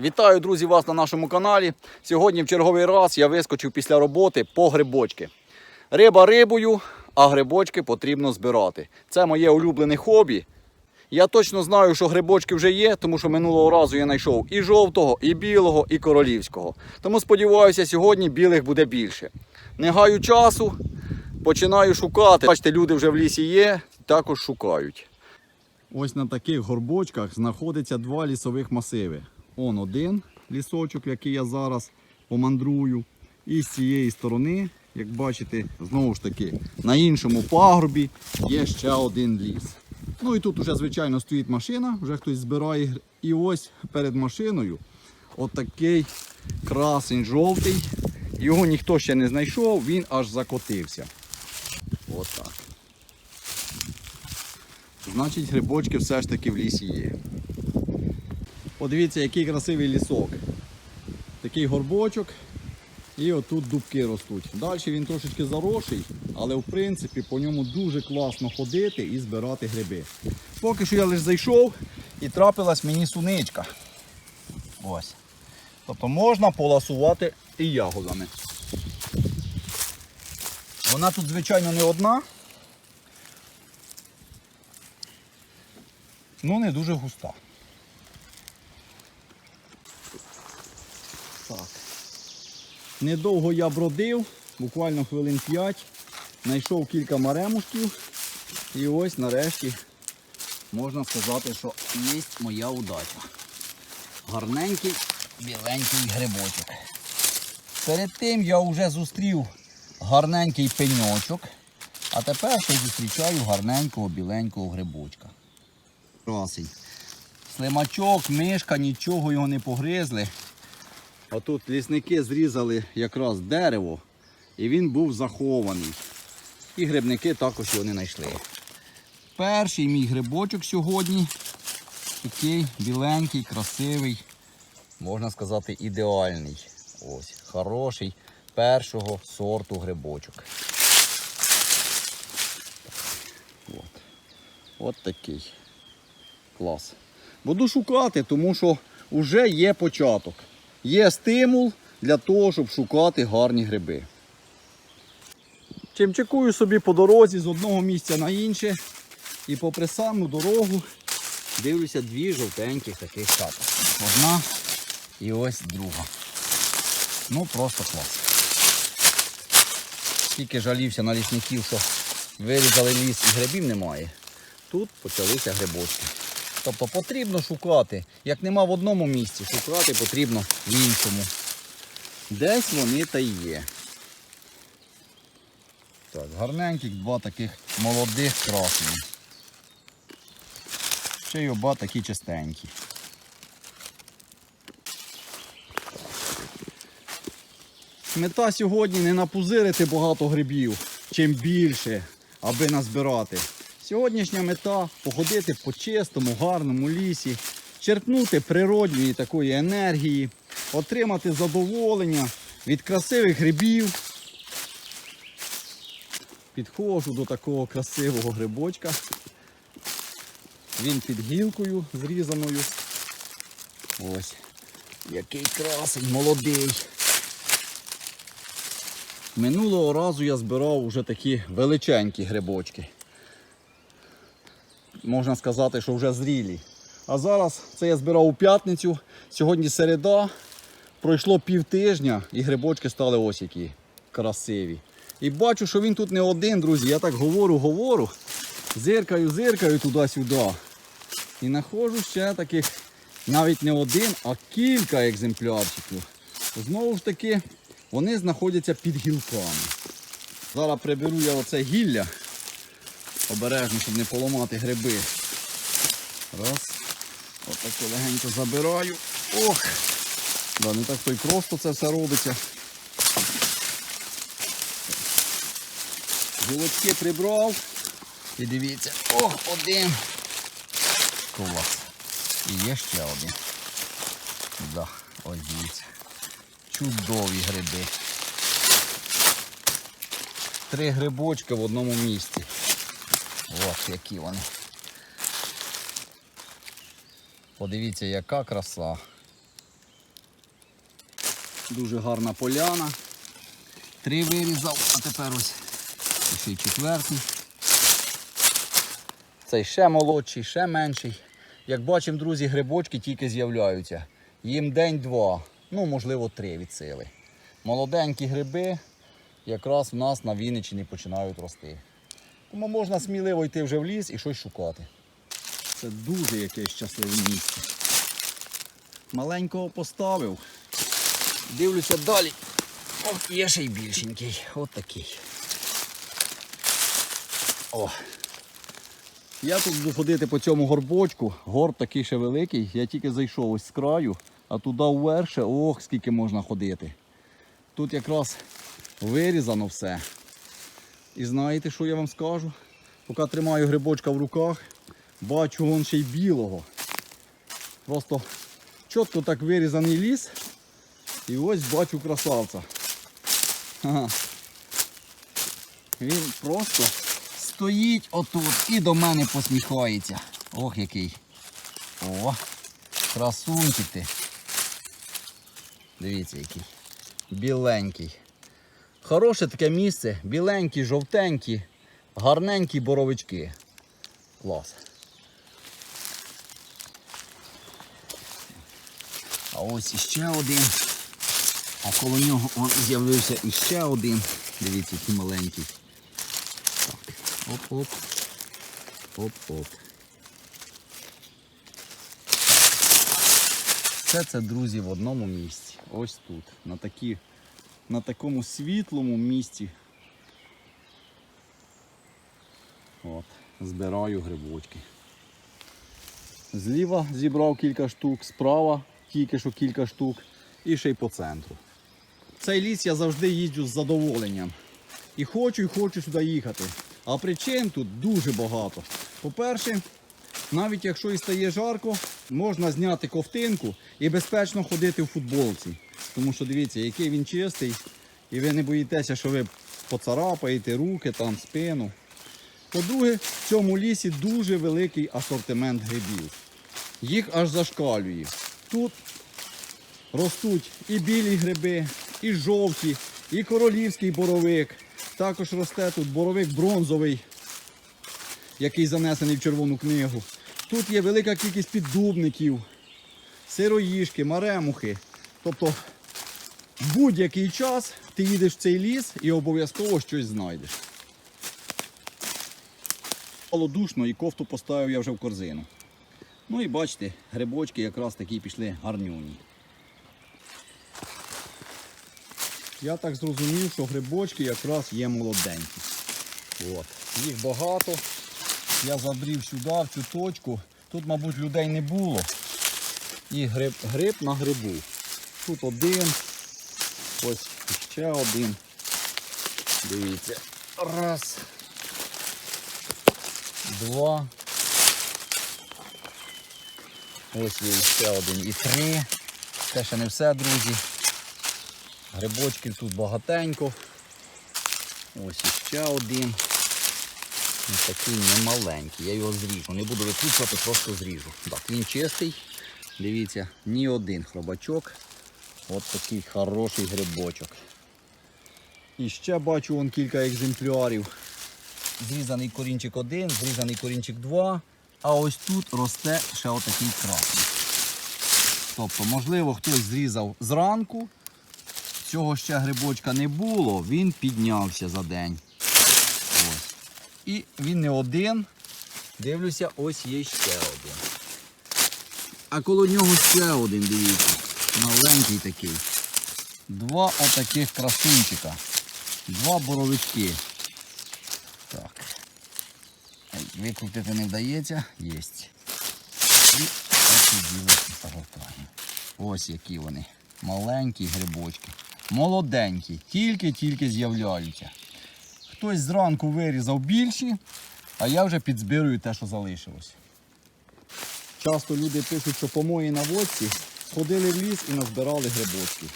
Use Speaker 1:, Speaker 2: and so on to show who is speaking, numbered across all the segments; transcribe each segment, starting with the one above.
Speaker 1: Вітаю, друзі, вас на нашому каналі. Сьогодні в черговий раз я вискочив після роботи по грибочки. Риба рибою, а грибочки потрібно збирати. Це моє улюблене хобі. Я точно знаю, що грибочки вже є, тому що минулого разу я знайшов і жовтого, і білого, і королівського. Тому сподіваюся, сьогодні білих буде більше. Не гаю часу, починаю шукати. Бачите, люди вже в лісі є, також шукають. Ось на таких горбочках знаходиться два лісових масиви. Он один лісочок, який я зараз помандрую. І з цієї сторони, як бачите, знову ж таки, на іншому пагорбі є ще один ліс. Ну і тут вже, звичайно, стоїть машина, вже хтось збирає. І ось перед машиною отакий красень жовтий. Його ніхто ще не знайшов, він аж закотився. Отак. Значить, грибочки все ж таки в лісі є. Подивіться, який красивий лісок. Такий горбочок. І отут дубки ростуть. Далі він трошечки заросший, але в принципі по ньому дуже класно ходити і збирати гриби. Поки що я лише зайшов і трапилась мені суничка. Ось. Тобто можна поласувати і ягодами. Вона тут, звичайно, не одна. Ну, не дуже густа. Так. Недовго я бродив, буквально хвилин 5. Знайшов кілька маремушків. І ось нарешті можна сказати, що є моя удача. Гарненький біленький грибочок. Перед тим я вже зустрів гарненький пеньочок, а тепер ще зустрічаю гарненького біленького грибочка. Красень. Слимачок, мишка, нічого його не погризли. А тут лісники зрізали якраз дерево, і він був захований. І грибники також його не знайшли. Перший мій грибочок сьогодні такий біленький, красивий, можна сказати, ідеальний. Ось, хороший першого сорту грибочок. От. От такий. Клас. Буду шукати, тому що вже є початок. Є стимул для того, щоб шукати гарні гриби. Чимчикую собі по дорозі з одного місця на інше. І попри саму дорогу дивлюся дві жовтеньких таких шапки. Одна і ось друга. Ну просто клас. Тільки жалівся на лісників, що вирізали ліс і грибів немає. Тут почалися грибочки. Тобто потрібно шукати. Як нема в одному місці, шукати потрібно в іншому. Десь вони та є. Так, гарненьких два таких молодих красені. Ще й оба такі чистенькі. Мета сьогодні не напузирити багато грибів, чим більше, аби назбирати. Сьогоднішня мета походити по чистому, гарному лісі, черпнути природньої такої енергії, отримати задоволення від красивих грибів. Підходжу до такого красивого грибочка. Він під гілкою зрізаною. Ось. Який красень, молодий. Минулого разу я збирав вже такі величенькі грибочки. Можна сказати, що вже зрілі. А зараз це я збирав у п'ятницю. Сьогодні середа. Пройшло пів тижня і грибочки стали ось які красиві. І бачу, що він тут не один, друзі. Я так говорю, говорю. Зиркаю, зиркаю туди-сюди. І знаходжу ще таких навіть не один, а кілька екземплярчиків. Знову ж таки, вони знаходяться під гілками. Зараз приберу я оце гілля. Обережно, щоб не поламати гриби. Раз. Отаке легенько забираю. Ох! Да, не так то й просто це все робиться. Гілочки прибрав. І дивіться, ох, один. Клас. І є ще один. Да, ось дивіться. Чудові гриби. Три грибочки в одному місці. Ось які вони. Подивіться, яка краса. Дуже гарна поляна. Три вирізав, а тепер ось ще й четвертий. Цей ще молодший, ще менший. Як бачимо, друзі, грибочки тільки з'являються. Їм день-два, ну можливо три від сили. Молоденькі гриби якраз в нас на Вінниччині починають рости. Тому можна сміливо йти вже в ліс і щось шукати. Це дуже якесь щасливе місце. Маленького поставив. Дивлюся далі. От є ще й більшенький. От такий. О. Я тут буду ходити по цьому горбочку. Горб такий ще великий. Я тільки зайшов ось з краю, а туди вверх ще, ох, скільки можна ходити. Тут якраз вирізано все. І знаєте, що я вам скажу? Поки тримаю грибочка в руках, бачу вон ще й білого. Просто чітко так вирізаний ліс. І ось бачу красавця. Ага. Він просто стоїть отут і до мене посміхається. Ох який. О, красунчик ти. Дивіться який. Біленький. Хороше таке місце, біленькі, жовтенькі, гарненькі боровички. Клас. А ось іще один. А коло нього з'явився іще один. Дивіться, який маленький. Оп-оп. Оп-оп. Все це, друзі, в одному місці. Ось тут. На, такі, на такому світлому місці. От, збираю грибочки. Зліва зібрав кілька штук, справа тільки що кілька штук і ще й по центру. Цей ліс я завжди їжджу з задоволенням. І хочу, і хочу сюди їхати. А причин тут дуже багато. По-перше, навіть якщо і стає жарко, можна зняти ковтинку і безпечно ходити в футболці. Тому що дивіться, який він чистий, і ви не боїтеся, що ви поцарапаєте руки, там, спину. По-друге, в цьому лісі дуже великий асортимент грибів. Їх аж зашкалює. Тут ростуть і білі гриби, і жовті, і королівський боровик. Також росте тут боровик бронзовий, який занесений в червону книгу. Тут є велика кількість піддубників, сироїшки, маремухи. Тобто будь-який час ти їдеш в цей ліс і обов'язково щось знайдеш. Стало і кофту поставив я вже в корзину. Ну і бачите, грибочки якраз такі пішли гарнюні. Я так зрозумів, що грибочки якраз є молоденькі. От. Їх багато. Я забрів сюди, в цю точку. Тут, мабуть, людей не було. І гриб, гриб на грибу. Тут один. Ось ще один. Дивіться. Раз. Два. Ось є ще один і три. Це ще не все, друзі. Грибочків тут багатенько. Ось іще один. Ось такий немаленький. Я його зріжу. Не буду викручувати, просто зріжу. Так, він чистий. Дивіться, ні один хробачок. От такий хороший грибочок. І ще бачу вон кілька екземплярів. Зрізаний корінчик один, зрізаний корінчик два. А ось тут росте ще отакий красний. Тобто, можливо, хтось зрізав зранку, цього ще грибочка не було, він піднявся за день. І він не один. Дивлюся, ось є ще один. А коло нього ще один, дивіться. Маленький такий. Два отаких красунчика. Два боровички. Так. Викрутити не вдається. Єсть. І ось і діло загортаємо. Ось які вони. Маленькі грибочки. Молоденькі. Тільки-тільки з'являються. Хтось зранку вирізав більші, а я вже підзбирую те, що залишилось. Часто люди пишуть, що по моїй наводці сходили в ліс і назбирали грибочки.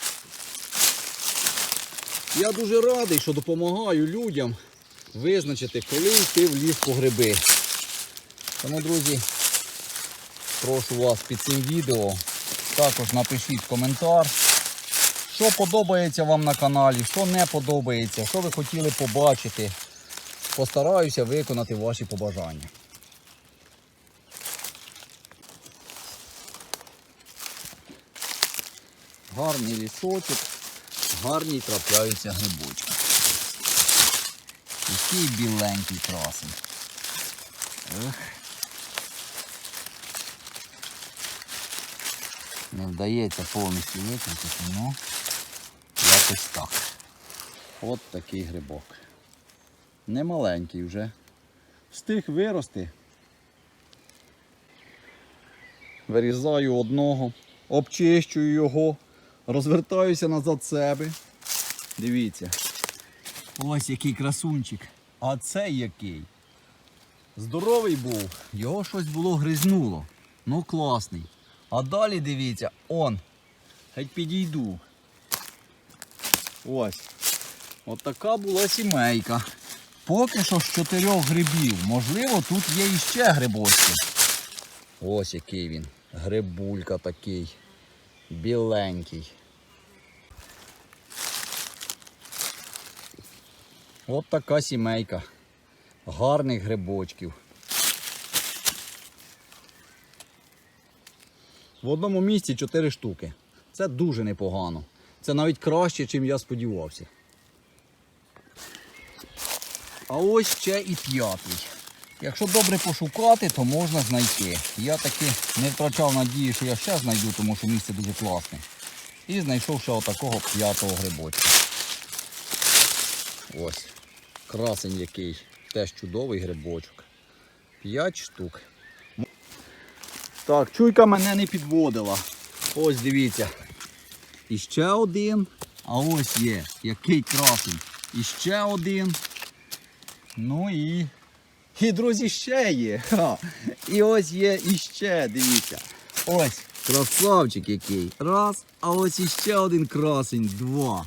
Speaker 1: Я дуже радий, що допомагаю людям визначити, коли йти в ліс по гриби. Тому, друзі, прошу вас під цим відео також напишіть коментар, що подобається вам на каналі, що не подобається, що ви хотіли побачити. Постараюся виконати ваші побажання. Гарний лісочок, гарні трапляються грибочки. Який біленький красень. Ех. Не вдається повністю викрутити, ну якось так. От такий грибок. Немаленький вже. Встиг вирости. Вирізаю одного, обчищую його, розвертаюся назад себе. Дивіться. Ось який красунчик. А це який? Здоровий був, його щось було гризнуло. Ну класний. А далі дивіться, он. Геть підійду. Ось. От така була сімейка. Поки що з чотирьох грибів. Можливо, тут є іще грибочки. Ось який він. Грибулька такий. Біленький. От така сімейка. Гарних грибочків. В одному місці 4 штуки. Це дуже непогано. Це навіть краще, ніж я сподівався. А ось ще і п'ятий. Якщо добре пошукати, то можна знайти. Я таки не втрачав надії, що я ще знайду, тому що місце дуже класне. І знайшов ще отакого п'ятого грибочка. Ось. Красень який. Теж чудовий грибочок. П'ять штук. Так, чуйка мене не підводила. Ось дивіться. І ще один. А ось є. Який красень. І ще один. Ну і. І, друзі, ще є. Ха. І ось є іще, дивіться. Ось. Красавчик який. Раз. А ось іще один красень. Два.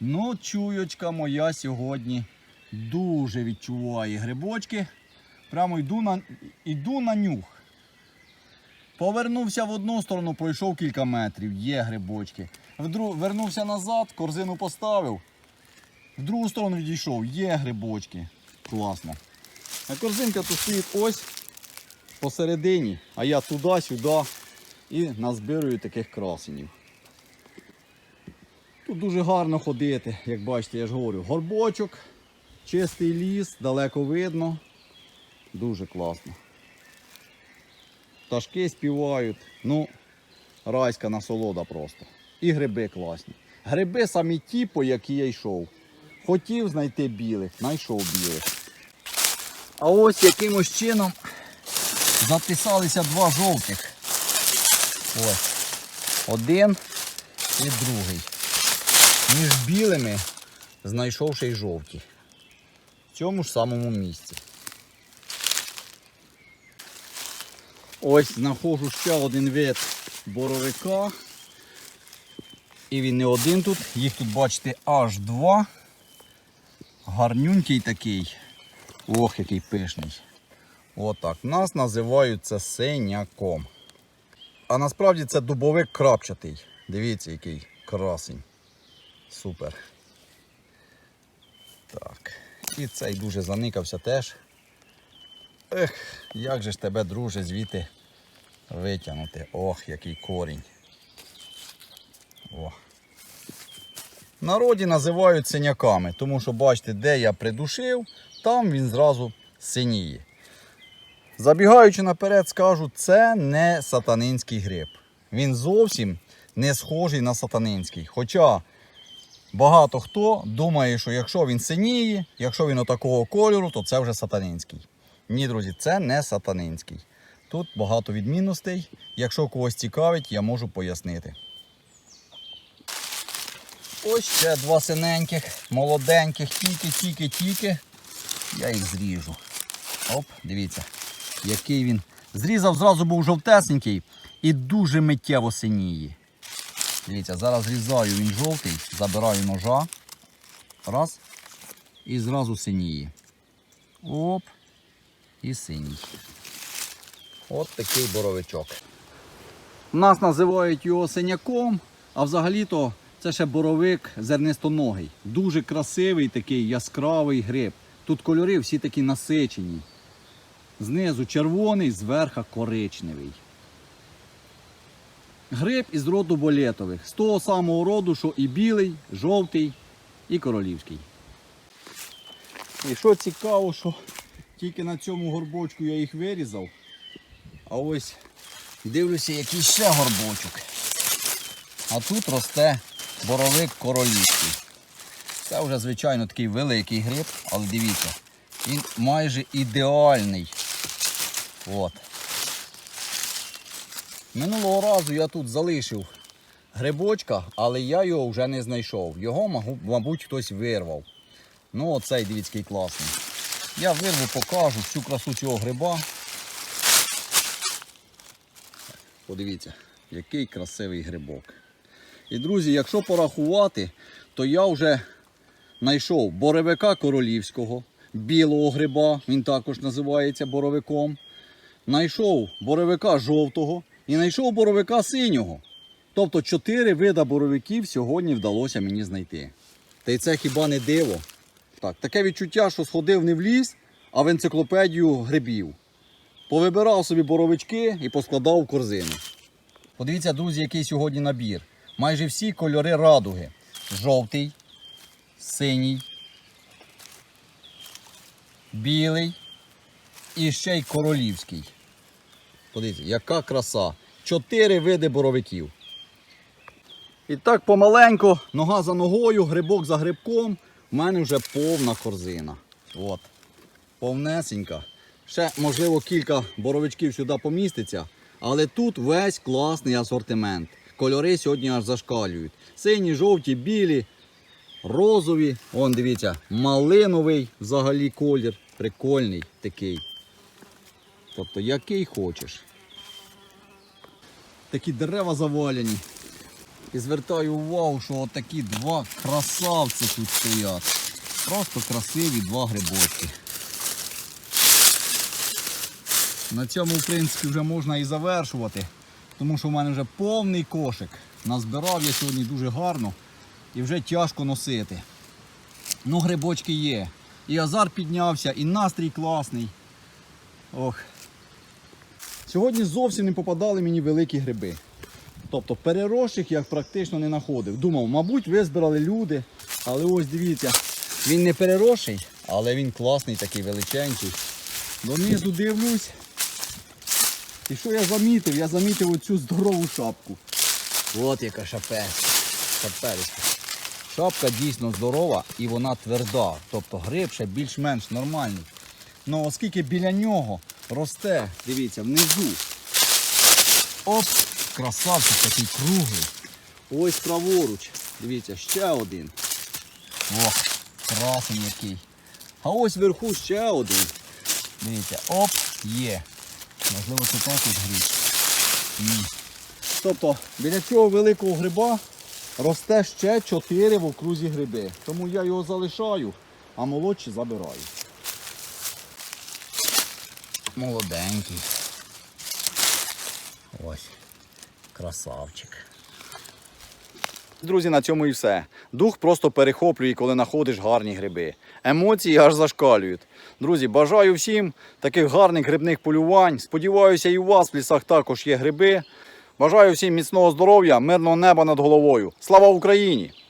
Speaker 1: Ну, чуючка моя сьогодні дуже відчуває грибочки. Прямо йду на, йду на нюх. Повернувся в одну сторону, пройшов кілька метрів, є грибочки. В дру... Вернувся назад, корзину поставив. В другу сторону відійшов, є грибочки. Класно. А корзинка тут стоїть ось посередині, а я туди-сюди і назбирую таких красенів. Тут дуже гарно ходити, як бачите, я ж говорю, горбочок, чистий ліс, далеко видно. Дуже класно. Пташки співають. Ну, райська насолода просто. І гриби класні. Гриби самі ті, по які я йшов. Хотів знайти білих, знайшов білих. А ось якимось чином затисалися два жовтих. Ось. Один і другий. Між білими знайшов ще й жовті. В цьому ж самому місці. Ось знаходжу ще один вид боровика. І він не один тут, їх тут бачите аж два. Гарнюнький такий. Ох, який пишний. Отак. Нас називають це синяком. А насправді це дубовик крапчатий. Дивіться, який красень. Супер. Так. І цей дуже заникався теж. Ех, як же ж тебе, друже, звідти витягнути. Ох, який корінь. О. Народі називають синяками, тому що бачите, де я придушив, там він зразу синіє. Забігаючи наперед, скажу, це не сатанинський гриб. Він зовсім не схожий на сатанинський. Хоча багато хто думає, що якщо він синіє, якщо він отакого кольору, то це вже сатанинський. Ні, друзі, це не сатанинський. Тут багато відмінностей. Якщо когось цікавить, я можу пояснити. Ось ще два синеньких, молоденьких, тільки-тільки-тільки. Я їх зріжу. Оп, дивіться, який він. Зрізав, зразу був жовтесенький і дуже миттєво синіє. Дивіться, зараз зрізаю він жовтий, забираю ножа. Раз. І зразу синіє. Оп. І синій. От такий боровичок. Нас називають його синяком, а взагалі-то Це ще боровик зернистоногий. Дуже красивий такий яскравий гриб. Тут кольори всі такі насичені. Знизу червоний, зверху коричневий. Гриб із роду болетових. З того самого роду, що і білий, жовтий, і королівський. І що цікаво, що тільки на цьому горбочку я їх вирізав. А ось дивлюся, який ще горбочок. А тут росте боровик королівський. Це вже, звичайно, такий великий гриб, але дивіться, він майже ідеальний. От. Минулого разу я тут залишив грибочка, але я його вже не знайшов. Його, мабуть, хтось вирвав. Ну, оцей дивіться, який класний. Я вирву, покажу всю красу цього гриба. Подивіться, який красивий грибок. І, друзі, якщо порахувати, то я вже знайшов боровика королівського, білого гриба, він також називається боровиком. Знайшов боровика жовтого і знайшов боровика синього. Тобто чотири вида боровиків сьогодні вдалося мені знайти. Та й це хіба не диво? Так, таке відчуття, що сходив не в ліс, а в енциклопедію грибів. Повибирав собі боровички і поскладав в корзину. Подивіться, друзі, який сьогодні набір. Майже всі кольори радуги. Жовтий, синій, білий і ще й королівський. Подивіться, яка краса. Чотири види боровиків. І так помаленько, нога за ногою, грибок за грибком. У мене вже повна корзина. От. Повнесенька. Ще, можливо, кілька боровичків сюди поміститься, але тут весь класний асортимент. Кольори сьогодні аж зашкалюють. Сині, жовті, білі, розові. Вон, дивіться, малиновий взагалі колір. Прикольний такий. Тобто, який хочеш. Такі дерева заваляні. І звертаю увагу, що отакі два красавці тут стоять. Просто красиві два грибочки. На цьому, в принципі, вже можна і завершувати, тому що в мене вже повний кошик. Назбирав я сьогодні дуже гарно і вже тяжко носити. Ну, грибочки є. І азар піднявся, і настрій класний. Ох. Сьогодні зовсім не попадали мені великі гриби. Тобто переросших я практично не знаходив. Думав, мабуть, визбирали люди. Але ось дивіться, він не переросший, але він класний, такий величенький. Донизу дивлюсь. І що я замітив? Я замітив оцю здорову шапку. От яка шапець. Шапелечка. Шапка дійсно здорова і вона тверда. Тобто гриб ще більш-менш нормальний. Ну оскільки біля нього росте, дивіться, внизу. Оп, красавчик такий круглий. Ось праворуч. Дивіться, ще один. О, красень який. А ось вверху ще один. Дивіться, оп, є. Можливо, це також гріб. Ні. Тобто, біля цього великого гриба росте ще 4 в окрузі гриби. Тому я його залишаю, а молодші забираю. Молоденький. Ось. Красавчик. Друзі, на цьому і все. Дух просто перехоплює, коли знаходиш гарні гриби. Емоції аж зашкалюють. Друзі, бажаю всім таких гарних грибних полювань. Сподіваюся, і у вас в лісах також є гриби. Бажаю всім міцного здоров'я, мирного неба над головою. Слава Україні!